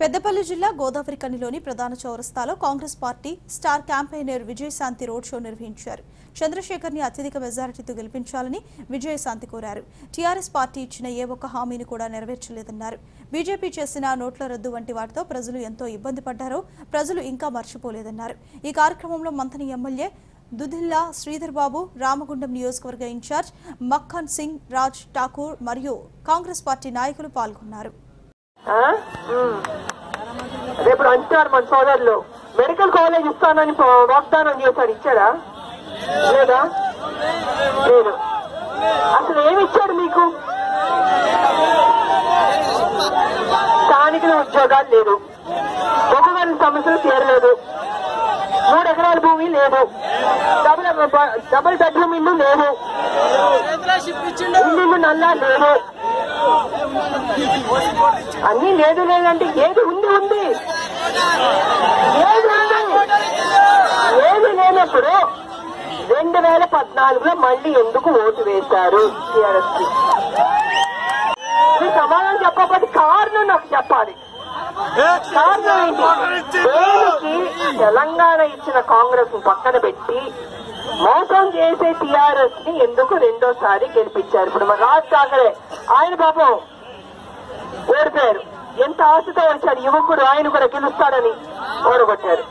పెద్దపల్లి జిల్లా గోదావరి కనిలోని ప్రధాన చౌరస్తాలో Congress party star campaigner Vijayashanti road show నిర్వహించారు. చంద్రశేఖర్ని అత్యధిక మెజారిటీతో గెలిపించాలని విజయశాంతి కోరారు. టీఆర్ఎస్ పార్టీ ఇచ్చిన ఏ ఒక్క హామీని కూడా నెరవేర్చలేదన్నారు. బీజేపీ చేసిన నోట్ల రద్దు వంటి వాటితో ప్రజలు ఎంతో ఇబ్బంది పడ్డారో ప్రజలు ఇంకా మర్చిపోలేదన్నారు. ఈ కార్యక్రమంలో మంథని ఎమ్మెల్యే దుధిల్లా శ్రీధర్ బాబు రామగుండం నియోజకవర్గ ఇన్ఛార్జ్ మక్కన్ సింగ్ రాజ్ ఠాకూర్ మరియు కాంగ్రెస్ పార్టీ నాయకులు పాల్గొన్నారు. రేపు అంటారు మన సోదరులు. మెడికల్ కాలేజ్ ఇస్తానని వాగ్దానం చేశాడు. ఇచ్చాడా? లేదా? లేదు. అసలు ఏమి ఇచ్చాడు మీకు? స్థానికుల ఉద్యోగాలు లేదు ఒక్కొక్కరి సమస్యలు తీరలేదు. మూడు ఎకరాల భూమి లేదు డబుల్ డబుల్ బెడ్రూమ్ ఇల్లు లేదు ఇల్లు నల్లా లేదు అన్ని లేదు లేదంటే ఏది ఉంది ఉంది? ఏది ఉంది? ఏది లేనప్పుడు రెండు వేల పద్నాలుగులో మళ్ళీ ఎందుకు ఓటు వేశారు? టీఆర్ఎస్కి సమాధానం చెప్పకపోతే కారణం నాకు చెప్పాలి. కారణం ఏంటి? తెలంగాణ ఇచ్చిన కాంగ్రెస్ను పక్కన పెట్టి మోసం చేసే టిఆర్ఎస్ని ఎందుకు రెండోసారి గెలిపించారు? ఇప్పుడు మన రాజ్ ఠాకరే ఆయన పాపం ఓడిపోయారు. ఎంత ఆశతో వచ్చారు యువకుడు ఆయన కూడా గెలుస్తాడని ఓడగొట్టారు.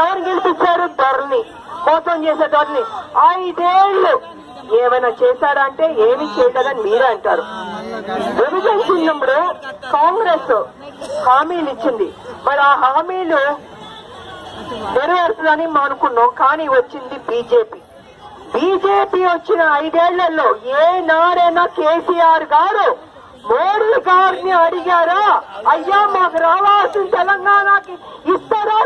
ఎవరు గెలిపించారు? ధరని మోసం చేసే ధరని ఐదేళ్ళు ఏమైనా చేశారంటే ఏమి చేయలేదని మీరే అంటారు. విభజన చిన్నప్పుడు కాంగ్రెస్ హామీలు ఇచ్చింది. మరి ఆ హామీలు నెరవేరుతుందని మనం అనుకున్నాం కానీ వచ్చింది బీజేపీ. బీజేపీ వచ్చిన ఐదేళ్ళలో ఏ నారైనా కేసీఆర్ గారు మోడీ గారిని అడిగారా? అయ్యా మాకు రావాల్సిన తెలంగాణకి ఇస్తారా